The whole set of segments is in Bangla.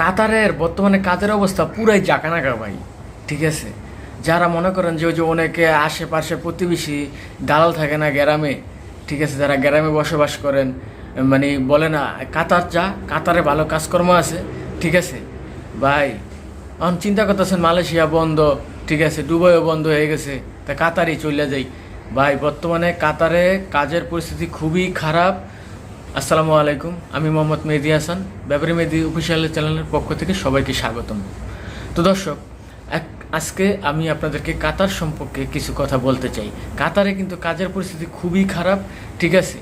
কাতারের বর্তমানে কাজের অবস্থা পুরাই জাকানাকা ভাই, ঠিক আছে? যারা মনে করেন যে ওই যে অনেকে আশেপাশে প্রতিবেশী দালাল থাকে না গ্রামে, ঠিক আছে? যারা গ্রামে বসবাস করেন মানে বলে না, কাতার যা, কাতারে ভালো কাজকর্ম আছে, ঠিক আছে? ভাই, এখন চিন্তা করতেছেন মালয়েশিয়া বন্ধ, ঠিক আছে? দুবাইও বন্ধ হয়ে গেছে, তা কাতারই চলে যাই। ভাই, বর্তমানে কাতারে কাজের পরিস্থিতি খুবই খারাপ আসসালামু আলাইকুম, আমি মোহাম্মদ মেহদি হাসান, ব্যাপারী মেহদি অফিসিয়াল চ্যানেলের পক্ষ থেকে সবাইকে স্বাগতম। তো দর্শক, এক আজকে আমি আপনাদেরকে কাতার সম্পর্কে কিছু কথা বলতে চাই। কাতারে কিন্তু কাজের পরিস্থিতি খুবই খারাপ, ঠিক আছে?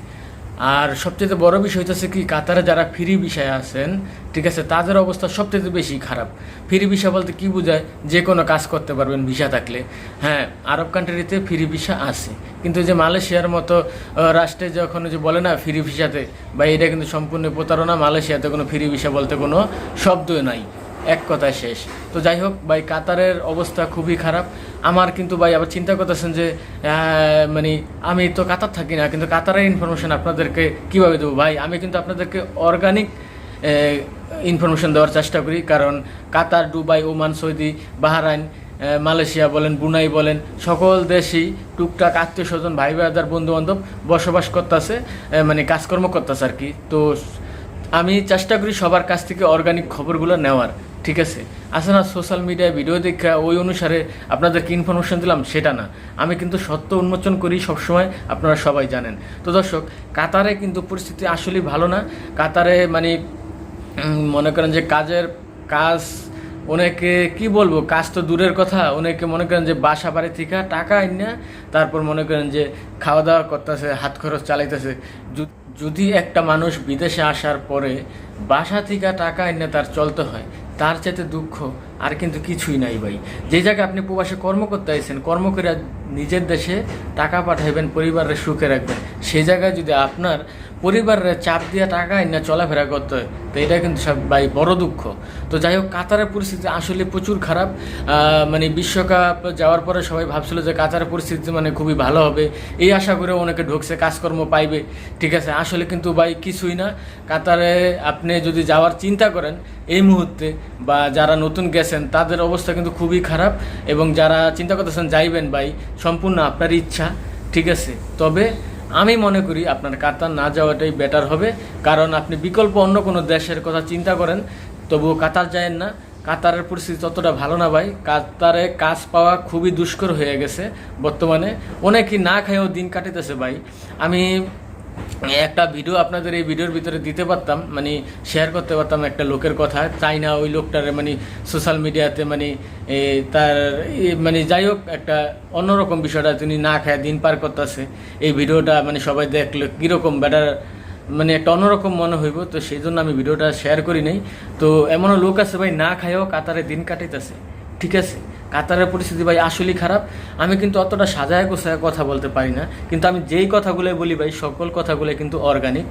আর সবচেয়ে বড় বিষয় হচ্ছে কি, কাতারে যারা ফ্রি বিষয়ে আছেন, ঠিক আছে, তাদের অবস্থা সবচেয়ে বেশি খারাপ। ফ্রি ভিসা বলতে কি বোঝায়? যে কোনো কাজ করতে পারবেন ভিসা থাকলে। হ্যাঁ আরব কান্ট্রিতে ফ্রি ভিসা আছে। কিন্তু যে মালয়েশিয়ার মতো রাষ্ট্রে যখন যে বলে না, ফ্রি ভিসাতে, বা এটা কিন্তু সম্পূর্ণ প্রতারণা, মালয়েশিয়াতে কোনো ফ্রি ভিসা বলতে কোনো শব্দই নাই। এক কথায় শেষ। তো যাই হোক, ভাই, কাতারের অবস্থা খুবই খারাপ। আমার কিন্তু ভাই আবার চিন্তা করতেছেন যে মানে আমি তো কাতার থাকি না, কিন্তু কাতারের ইনফরমেশন আপনাদেরকে কীভাবে দেবো? ভাই, আমি কিন্তু আপনাদেরকে অর্গানিক ইনফরমেশন দেওয়ার চেষ্টা করি। কারণ কাতার, Dubai, Oman, Saudi, Bahrain Malaysia বলেন, বুনাই বলেন, সকল দেশেই টুকটাক আত্মীয় স্বজন ভাই ভাইদার বন্ধু বান্ধব বসবাস করতেছে মানে কাজকর্ম করতেছে আর কি। তো আমি চেষ্টা করি সবার কাছ থেকে অর্গানিক খবরগুলো নেওয়ার। ঠিক আছে? আছে না সোশ্যাল মিডিয়ায় ভিডিও দেখা, ওই অনুসারে আপনাদেরকে ইনফরমেশন দিলাম, সেটা না। আমি কিন্তু সত্য উন্মোচন করি সবসময়, আপনারা সবাই জানেন। তো দর্শক, কাতারে কিন্তু পরিস্থিতি আসলেই ভালো না। কাতারে মানে মনে করেন যে কাজের কাজ, অনেকে, কি বলব, কাজ তো দূরের কথা। অনেকে মনে করেন যে বাসা বাড়ি থেকে টাকা আইনা তারপর মনে করেন যে খাওয়া দাওয়া করতেছে, হাত খরচ চালাইতেছে। যদি একটা মানুষ বিদেশে আসার পরে বাসা থেকে টাকা আইনা তার চলতে হয়। তার চাইতে দুঃখ আর কিন্তু কিছুই নাই ভাই। যে জায়গায় আপনি প্রবাসে কর্ম করতে আইছেন, কর্ম করে নিজের দেশে টাকা পাঠাইবেন, পরিবারের সুখে রাখবেন। সেই জায়গায় যদি আপনার পরিবারের চাপ দিয়ে টাকা আইনা চলাফেরা করতে হয়, তো এটা কিন্তু সব ভাই বড় দুঃখ। তো যাই হোক, কাতারের পরিস্থিতি আসলে প্রচুর খারাপ। মানে বিশ্বকাপ যাওয়ার পরে সবাই ভাবছিল যে কাতারের পরিস্থিতি মানে খুবই ভালো হবে। এই আশা করে অনেকে ঢুকছে, কাজকর্ম পাইবে। ঠিক আছে, আসলে কিন্তু ভাই কিছুই না। কাতারে আপনি যদি যাওয়ার চিন্তা করেন, এই মুহূর্তে বা যারা নতুন গেছেন, তাদের অবস্থা কিন্তু খুবই খারাপ। এবং যারা চিন্তা করতেছেন, যাইবেন ভাই সম্পূর্ণ আপনার ইচ্ছা, ঠিক আছে? তবে আমি মনে করি আপনার কাতার না যাওয়াটাই বেটার হবে। কারণ আপনি বিকল্প অন্য কোনো দেশের কথা চিন্তা করেন, তবুও কাতার যায়েন না। কাতারের পরিস্থিতি ততটা ভালো না ভাই। কাতারে কাজ পাওয়া খুবই দুষ্কর হয়ে গেছে বর্তমানে। অনেকেই না খাইও দিন কাটিতেছে ভাই। আমি একটা ভিডিও আপনাদের এই ভিডিওর ভিতরে দিতে পারতাম মানে শেয়ার করতে পারতাম একটা লোকের কথা। চাই না ওই লোকটার মানে সোশ্যাল মিডিয়াতে মানে তার মানে যাই হোক, একটা অন্যরকম বিষয়টা তিনি না খায়, দিন পার করতেছে। এই ভিডিওটা মানে সবাই দেখলে কীরকম বেটার মানে একটা অন্যরকম মনে হইব। তো সেই জন্য আমি ভিডিওটা শেয়ার করি নাই। তো এমনও লোক আছে ভাই, না খায়ও কাতারে দিন কাটাইতেছে। ঠিক আছে? কাতারের পরিস্থিতি ভাই আসলেই খারাপ। আমি কিন্তু অতটা সাজায় গোছায় কথা বলতে পারি না। কিন্তু আমি যেই কথাগুলো বলি ভাই, সকল কথাগুলো কিন্তু অর্গানিক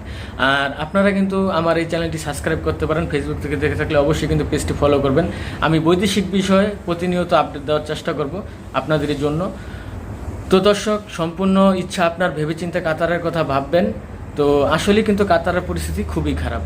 আর আপনারা কিন্তু আমার এই চ্যানেলটি সাবস্ক্রাইব করতে পারেন ফেসবুক থেকে দেখে থাকলে অবশ্যই কিন্তু পেজটি ফলো করবেন। আমি বৈদেশিক বিষয়ে প্রতিনিয়ত আপডেট দেওয়ার চেষ্টা করব আপনাদের জন্য। তো দর্শক, সম্পূর্ণ ইচ্ছা আপনার ভেবেচিন্তে কাতারের কথা ভাববেন। তো আসলে কিন্তু কাতারের পরিস্থিতি খুবই খারাপ।